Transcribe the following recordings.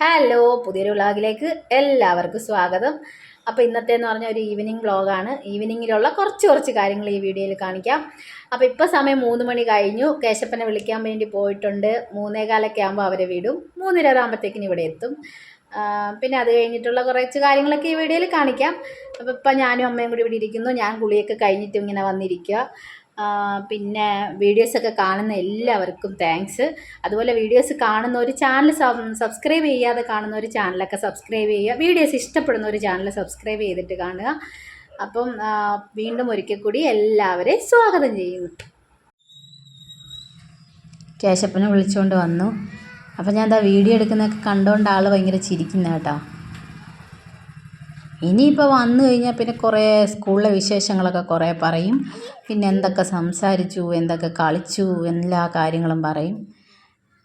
Hello പുതിയൊരു വ്ളോഗിലേക്ക് എല്ലാവർക്കും സ്വാഗതം. അപ്പോൾ ഇന്നത്തെ എന്ന് പറഞ്ഞാൽ ഒരു ഈവനിങ് വ്ളോഗാണ്. ഈവനിങ്ങിലുള്ള കുറച്ച് കുറച്ച് കാര്യങ്ങൾ ഈ വീഡിയോയിൽ കാണിക്കാം. അപ്പോൾ ഇപ്പോൾ സമയം മൂന്ന് മണി കഴിഞ്ഞു. കേശപ്പനെ വിളിക്കാൻ വേണ്ടി പോയിട്ടുണ്ട്. മൂന്നേകാലൊക്കെ ആകുമ്പോൾ അവരെ വിടും. മൂന്നര ആകുമ്പോഴത്തേക്കിന് ഇവിടെ എത്തും. പിന്നെ അത് കഴിഞ്ഞിട്ടുള്ള കുറച്ച് കാര്യങ്ങളൊക്കെ ഈ വീഡിയോയിൽ കാണിക്കാം. അപ്പോൾ ഇപ്പം ഞാനും അമ്മയും കൂടി ഇവിടെ ഇരിക്കുന്നു. ഞാൻ കുളിയൊക്കെ കഴിഞ്ഞിട്ടും ഇങ്ങനെ വന്നിരിക്കുക. പിന്നെ വീഡിയോസൊക്കെ കാണുന്ന എല്ലാവർക്കും താങ്ക്സ് അതുപോലെ വീഡിയോസ് കാണുന്ന ഒരു ചാനൽ സബ്സ്ക്രൈബ് ചെയ്യാതെ കാണുന്ന ഒരു ചാനലൊക്കെ സബ്സ്ക്രൈബ് ചെയ്യുക. വീഡിയോസ് ഇഷ്ടപ്പെടുന്ന ഒരു ചാനൽ സബ്സ്ക്രൈബ് ചെയ്തിട്ട് കാണുക. അപ്പം വീണ്ടും ഒരിക്കൽ കൂടി എല്ലാവരെയും സ്വാഗതം ചെയ്യുന്നു. കേശപ്പനെ വിളിച്ചുകൊണ്ട് വന്നു. അപ്പം ഞാൻ എന്താ വീഡിയോ എടുക്കുന്നതൊക്കെ കണ്ടുകൊണ്ട് ആൾ ഭയങ്കര ചിരിക്കുന്ന കേട്ടോ. ഇനിയിപ്പോൾ വന്നു കഴിഞ്ഞാൽ പിന്നെ കുറേ സ്കൂളിലെ വിശേഷങ്ങളൊക്കെ കുറേ പറയും. പിന്നെ എന്തൊക്കെ സംസാരിച്ചു എന്തൊക്കെ കളിച്ചു എല്ലാ കാര്യങ്ങളും പറയും.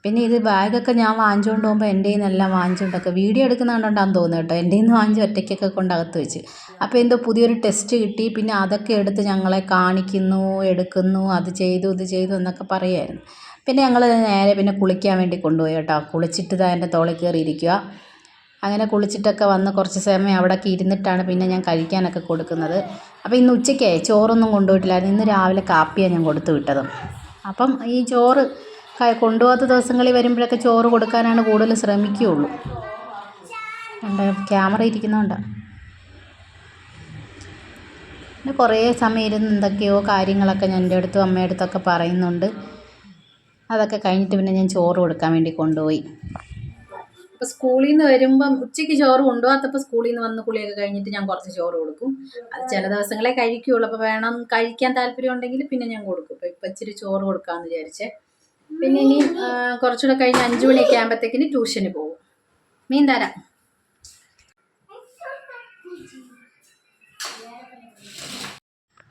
പിന്നെ ഇത് ബാഗൊക്കെ ഞാൻ വാങ്ങിച്ചുകൊണ്ട് പോകുമ്പോൾ എന്റെ കയ്യിൽ നിന്നെല്ലാം വാങ്ങിച്ചുകൊണ്ടൊക്കെ വീഡിയോ എടുക്കുന്ന കണ്ടോണ്ടാന്ന് തോന്നുന്നു കേട്ടോ. എന്റെ നിന്ന് വാങ്ങിച്ച് ഒറ്റയ്ക്കൊക്കെ കൊണ്ട് അകത്ത് വെച്ച്. അപ്പോൾ എന്തോ പുതിയൊരു ടെസ്റ്റ് കിട്ടി. പിന്നെ അതൊക്കെ എടുത്ത് ഞങ്ങളെ കാണിക്കുന്നു എടുക്കുന്നു അത് ചെയ്തു ഇത് ചെയ്തു എന്നൊക്കെ പറയുമായിരുന്നു പിന്നെ ഞങ്ങൾ നേരെ പിന്നെ കുളിക്കാൻ വേണ്ടി കൊണ്ടുപോയി കേട്ടോ. കുളിച്ചിട്ട് ഇതാ എന്റെ തോളിൽ കയറി ഇരിക്കുക അങ്ങനെ കുളിച്ചിട്ടൊക്കെ വന്ന് കുറച്ച് സമയം അവിടെയൊക്കെ ഇരുന്നിട്ടാണ് പിന്നെ ഞാൻ കഴിക്കാനൊക്കെ കൊടുക്കുന്നത്. അപ്പോൾ ഇന്ന് ഉച്ചയ്ക്ക് ചോറൊന്നും കൊണ്ടുപോയിട്ടില്ലായിരുന്നു. ഇന്ന് രാവിലെ കാപ്പിയാണ് ഞാൻ കൊടുത്തു വിട്ടത്. അപ്പം ഈ ചോറ് കൊണ്ടുപോകാത്ത ദിവസങ്ങളിൽ വരുമ്പോഴൊക്കെ ചോറ് കൊടുക്കാനാണ് കൂടുതൽ ശ്രമിക്കുകയുള്ളൂ. ക്യാമറ ഇരിക്കുന്നതുകൊണ്ടാണ് പിന്നെ കുറേ സമയം ഇരുന്ന് എന്തൊക്കെയോ കാര്യങ്ങളൊക്കെ ഞാൻ എന്റെ അടുത്തും അമ്മയുടെ അടുത്തൊക്കെ പറയുന്നുണ്ട്. അതൊക്കെ കഴിഞ്ഞിട്ട് പിന്നെ ഞാൻ ചോറ് കൊടുക്കാൻ വേണ്ടി കൊണ്ടുപോയി. അപ്പോൾ സ്കൂളിൽ നിന്ന് വരുമ്പം ഉച്ചയ്ക്ക് ചോറ് കൊണ്ടുപോകാത്തപ്പോൾ സ്കൂളിൽ നിന്ന് വന്ന് കുളിയൊക്കെ കഴിഞ്ഞിട്ട് ഞാൻ കുറച്ച് ചോറ് കൊടുക്കും. അത് ചില ദിവസങ്ങളെ കഴിക്കുകയുള്ളൂ അപ്പോൾ വേണം കഴിക്കാൻ താല്പര്യം ഉണ്ടെങ്കിൽ പിന്നെ ഞാൻ കൊടുക്കും. ഇപ്പോൾ ഇപ്പം ഇച്ചിരി ചോറ് കൊടുക്കാമെന്ന് വിചാരിച്ചേ. പിന്നെ ഇനി കുറച്ചുകൂടെ കഴിഞ്ഞ് അഞ്ചു മണിയൊക്കെ ആകുമ്പോഴത്തേക്കിന് ട്യൂഷന് പോകും. മീൻ തരാം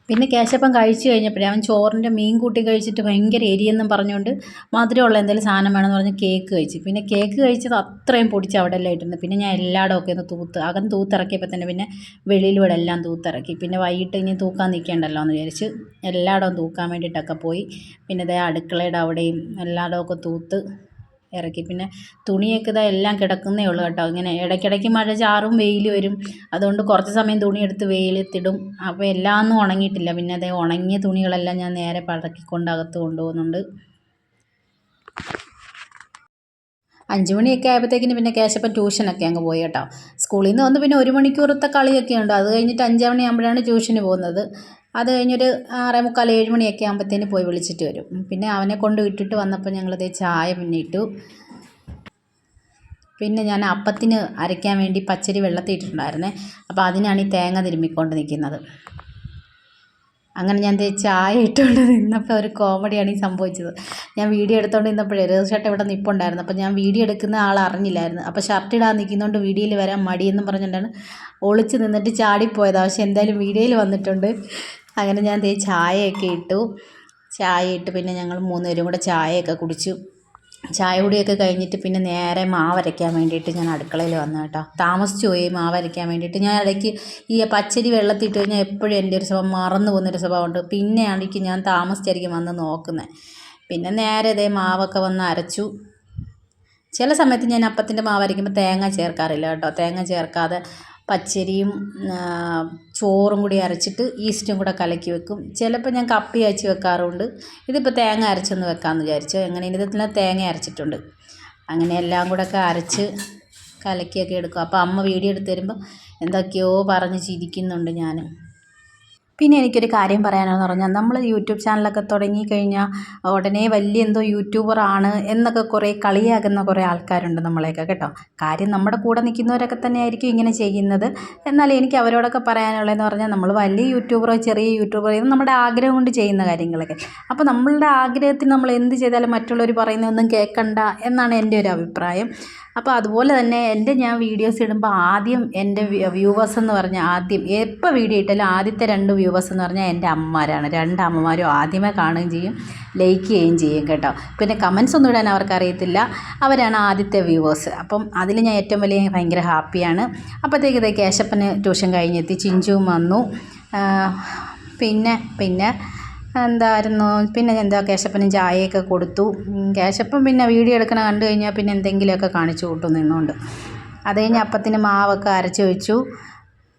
പിന്നെ കേശപ്പം കഴിച്ചു കഴിഞ്ഞപ്പോഴേ അവൻ ചോറിന്റെ മീൻ കൂട്ടി കഴിച്ചിട്ട് ഭയങ്കര എരിയെന്നും പറഞ്ഞുകൊണ്ട് മധുരമുള്ള എന്തെങ്കിലും സാധനം വേണമെന്ന് പറഞ്ഞ് കേക്ക് കഴിച്ചു. പിന്നെ കേക്ക് കഴിച്ചത് അത്രയും പൊടിച്ച് അവിടെ എല്ലാം ഇട്ടിരുന്നു പിന്നെ ഞാൻ എല്ലായിടവും ഒക്കെ ഒന്ന് തൂത്ത് അകം തൂത്തിറക്കിയപ്പോൾ തന്നെ പിന്നെ വെളിയിലൂടെ എല്ലാം തൂത്തിറക്കി. പിന്നെ വൈകിട്ട് ഇനി തൂക്കാൻ നിൽക്കേണ്ടല്ലോ എന്ന് വിചാരിച്ച് എല്ലായിടവും തൂക്കാൻ വേണ്ടിയിട്ടൊക്കെ പോയി. പിന്നെ ഇതേ അടുക്കളയുടെ അവിടെയും എല്ലായിടവും ഒക്കെ തൂത്ത് ഇറക്കി. പിന്നെ തുണിയൊക്കെ ഇതാ എല്ലാം കിടക്കുന്നേ ഉള്ളൂ കേട്ടോ. ഇങ്ങനെ ഇടയ്ക്കിടയ്ക്ക് മഴ ചാറും വെയിൽ വരും. അതുകൊണ്ട് കുറച്ച് സമയം തുണിയെടുത്ത് വെയിലത്തിടും. അപ്പോൾ എല്ലാം ഒന്നും ഉണങ്ങിയിട്ടില്ല. പിന്നെ അതേ ഉണങ്ങിയ തുണികളെല്ലാം ഞാൻ നേരെ പടക്കിക്കൊണ്ട് അകത്ത് കൊണ്ടുപോകുന്നുണ്ട്. അഞ്ച് മണിയൊക്കെ ആയപ്പോഴത്തേക്കിന് പിന്നെ കേശപ്പൻ ട്യൂഷനൊക്കെ അങ്ങ് പോയി കേട്ടോ. സ്കൂളിൽ നിന്ന് വന്ന് പിന്നെ ഒരു മണിക്കൂറത്തെ കളിയൊക്കെ ഉണ്ട്. അത് കഴിഞ്ഞിട്ട് അഞ്ച് മണിയാകുമ്പോഴാണ് ട്യൂഷന് പോകുന്നത്. അത് കഴിഞ്ഞൊരു ആറേ മുക്കാൽ ഏഴ് മണിയൊക്കെ ആകുമ്പോഴത്തേന് പോയി വിളിച്ചിട്ട് വരും. പിന്നെ അവനെ കൊണ്ട് വിട്ടിട്ട് വന്നപ്പോൾ ഞങ്ങളത് ചായ പിന്നെ ഇട്ടു. പിന്നെ ഞാൻ അപ്പത്തിന് അരയ്ക്കാൻ വേണ്ടി പച്ചരി വെള്ളത്തിൽ ഇട്ടിട്ടുണ്ടായിരുന്നേ. അപ്പോൾ അതിനാണ് ഈ തേങ്ങ തിരുമ്മിക്കൊണ്ട് നിൽക്കുന്നത്. അങ്ങനെ ഞാൻ ചായ ഇട്ടുകൊണ്ട് നിന്നപ്പോൾ ഒരു കോമഡിയാണ് ഈ സംഭവിച്ചത്. ഞാൻ വീഡിയോ എടുത്തുകൊണ്ട് നിന്നപ്പോഴേ ഷർട്ട് ഇവിടെ നിൽപ്പുണ്ടായിരുന്നു അപ്പോൾ ഞാൻ വീഡിയോ എടുക്കുന്ന ആൾ അറിഞ്ഞില്ലായിരുന്നു. അപ്പോൾ ഷർട്ട് ഇടാൻ നിൽക്കുന്നതുകൊണ്ട് വീഡിയോയിൽ വരാൻ മടിയെന്നും പറഞ്ഞുകൊണ്ടാണ് ഒളിച്ച് നിന്നിട്ട് ചാടിപ്പോയത്. പക്ഷേ എന്തായാലും വീഡിയോയിൽ വന്നിട്ടുണ്ട്. അങ്ങനെ ഞാൻ ദേ ചായയൊക്കെ ഇട്ടു. ചായ ഇട്ട് പിന്നെ ഞങ്ങൾ മൂന്നുപേരും കൂടെ ചായയൊക്കെ കുടിച്ചു. ചായ കുടിയൊക്കെ കഴിഞ്ഞിട്ട് പിന്നെ നേരെ മാവരയ്ക്കാൻ വേണ്ടിയിട്ട് ഞാൻ അടുക്കളയിൽ വന്നു കേട്ടോ. താമസിച്ചു പോയി മാവരയ്ക്കാൻ വേണ്ടിയിട്ട്. ഞാൻ ഇടയ്ക്ക് ഈ പച്ചരി വെള്ളത്തിട്ട് കഴിഞ്ഞാൽ എപ്പോഴും എന്റെ ഒരു സ്വഭാവം മറന്നു പോകുന്നൊരു സ്വഭാവമുണ്ട്. പിന്നെയാണെങ്കിൽ ഞാൻ താമസിച്ചായിരിക്കും വന്ന് നോക്കുന്നത്. പിന്നെ നേരെ ഇതേ മാവൊക്കെ വന്ന് അരച്ചു. ചില സമയത്ത് ഞാൻ അപ്പത്തിന്റെ മാവ് അരയ്ക്കുമ്പോൾ തേങ്ങ ചേർക്കാറില്ല കേട്ടോ. തേങ്ങ ചേർക്കാതെ പച്ചരിയും ചോറും കൂടി അരച്ചിട്ട് ഈസ്റ്റും കൂടെ കലക്കി വെക്കും. ചിലപ്പോൾ ഞാൻ കപ്പി അയച്ച് വെക്കാറുണ്ട്. ഇതിപ്പോൾ തേങ്ങ അരച്ചൊന്ന് വെക്കാമെന്ന് വിചാരിച്ചു. അങ്ങനെ ഇതിൽ തേങ്ങ അരച്ചിട്ടുണ്ട്. അങ്ങനെ എല്ലാം കൂടെ ഒക്കെ അരച്ച് കലക്കിയൊക്കെ എടുക്കും. അപ്പോൾ അമ്മ വീഡിയോ എടുത്ത് തരുമ്പോൾ എന്തൊക്കെയോ പറഞ്ഞ് ചിരിക്കുന്നുണ്ട് ഞാൻ പിന്നെ എനിക്കൊരു കാര്യം പറയാനാണെന്ന് പറഞ്ഞാൽ നമ്മൾ യൂട്യൂബ് ചാനലൊക്കെ തുടങ്ങിക്കഴിഞ്ഞാൽ ഉടനെ വലിയ എന്തോ യൂട്യൂബറാണ് എന്നൊക്കെ കുറേ കളിയാക്കുന്ന കുറേ ആൾക്കാരുണ്ട് നമ്മളെയൊക്കെ കേട്ടോ. കാര്യം നമ്മുടെ കൂടെ നിൽക്കുന്നവരൊക്കെ തന്നെ ആയിരിക്കും ഇങ്ങനെ ചെയ്യുന്നത്. എന്നാൽ എനിക്ക് അവരോടൊക്കെ പറയാനുള്ളതെന്ന് പറഞ്ഞാൽ നമ്മൾ വലിയ യൂട്യൂബറോ ചെറിയ യൂട്യൂബറോ നമ്മുടെ ആഗ്രഹം കൊണ്ട് ചെയ്യുന്ന കാര്യങ്ങളൊക്കെ. അപ്പോൾ നമ്മളുടെ ആഗ്രഹത്തിന് നമ്മൾ എന്ത് ചെയ്താലും മറ്റുള്ളവർ പറയുന്നതൊന്നും കേൾക്കണ്ട എന്നാണ് എന്റെ ഒരു അഭിപ്രായം. അപ്പോൾ അതുപോലെ തന്നെ എന്റെ ഞാൻ വീഡിയോസ് ഇടുമ്പോൾ ആദ്യം എന്റെ വ്യൂവേഴ്സ് എന്ന് പറഞ്ഞാൽ ആദ്യം എപ്പോൾ വീഡിയോ ഇട്ടാലും ആദ്യത്തെ രണ്ട് വ്യൂവേഴ്സ് എന്ന് പറഞ്ഞാൽ എന്റെ അമ്മമാരാണ് രണ്ട് അമ്മമാരും ആദ്യമേ കാണുകയും ചെയ്യും ലൈക്ക് ചെയ്യുകയും ചെയ്യും കേട്ടോ. പിന്നെ കമൻസ് ഒന്നും ഇടാൻ അവർക്ക് അറിയത്തില്ല അവരാണ് ആദ്യത്തെ വ്യൂവേഴ്സ് അപ്പം അതിൽ ഞാൻ ഏറ്റവും വലിയ ഭയങ്കര ഹാപ്പിയാണ് അപ്പോഴത്തേക്ക് ഇതേ കേശപ്പന് ട്യൂഷൻ കഴിഞ്ഞെത്തി ചിഞ്ചുവും വന്നു. പിന്നെ പിന്നെ എന്തായിരുന്നു? പിന്നെ എന്താ കേശപ്പനും ചായയൊക്കെ കൊടുത്തു. കേശപ്പൻ പിന്നെ വീഡിയോ എടുക്കണ കണ്ടു കഴിഞ്ഞാൽ പിന്നെ എന്തെങ്കിലുമൊക്കെ കാണിച്ചു കൂട്ടും നിന്നുകൊണ്ട്. അത് കഴിഞ്ഞ് അപ്പത്തിന് മാവൊക്കെ അരച്ച് വെച്ചു.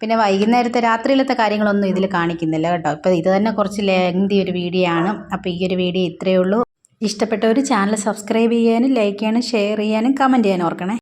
പിന്നെ വൈകുന്നേരത്തെ രാത്രിയിലത്തെ കാര്യങ്ങളൊന്നും ഇതിൽ കാണിക്കുന്നില്ല കേട്ടോ. ഇപ്പോൾ ഇത് തന്നെ കുറച്ച് ലെങ്തി ഒരു വീഡിയോ ആണ്. അപ്പോൾ ഈ ഒരു വീഡിയോ ഇത്രയേ ഉള്ളൂ. ഇഷ്ടപ്പെട്ട ഒരു ചാനൽ സബ്സ്ക്രൈബ് ചെയ്യാനും ലൈക്ക് ചെയ്യാനും ഷെയർ ചെയ്യാനും കമന്റ് ചെയ്യാനും ഓർക്കണേ.